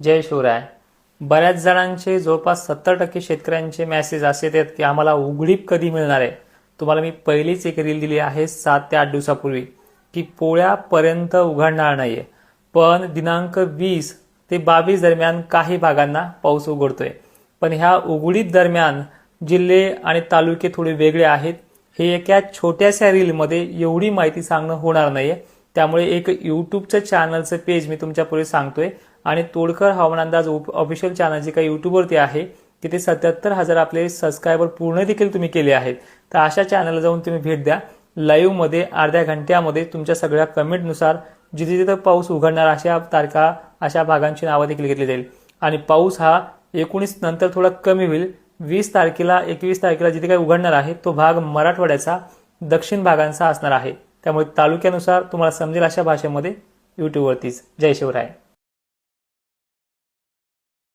जय शिवराय बऱ्याच जणांचे जवळपास सत्तर टक्के शेतकऱ्यांचे मेसेज असे येतात की आम्हाला उघडीप कधी मिळणार आहे? तुम्हाला मी पहिलीच एक रील दिली आहे सात ते आठ दिवसापूर्वी की पोळ्यापर्यंत उघडणार नाहीये. पण दिनांक वीस ते बावीस दरम्यान काही भागांना पाऊस उघडतोय. पण ह्या उघडीत दरम्यान जिल्हे आणि तालुके थोडे वेगळे आहेत. हे एका छोट्याशा रीलमध्ये एवढी माहिती सांगणं होणार नाहीये. त्यामुळे एक युट्यूबचं चॅनलचं पेज मी तुमच्यापुढे सांगतोय. आणि तोडकर हवामान अंदाज ऑफिशियल चॅनल जे काही युट्यूबवरती आहे तिथे सत्याहत्तर हजार आपले सबस्क्रायबर पूर्ण देखील तुम्ही केले आहेत. तर अशा चॅनलला जाऊन तुम्ही भेट द्या. लाईव्हमध्ये अर्ध्या घंट्यामध्ये तुमच्या सगळ्या कमेंटनुसार जिथे जिथे पाऊस उघडणार अशा तारखा अशा भागांची नावं देखील घेतली जाईल. आणि पाऊस हा एकोणीस नंतर थोडा कमी होईल. वीस तारखेला एकवीस तारखेला जिथे काही उघडणार आहे तो भाग मराठवाड्याचा दक्षिण भागांचा असणार आहे. त्यामुळे तालुक्यानुसार तुम्हाला समजेल अशा भाषेमध्ये यूट्यूबवरतीच जय शिवराय.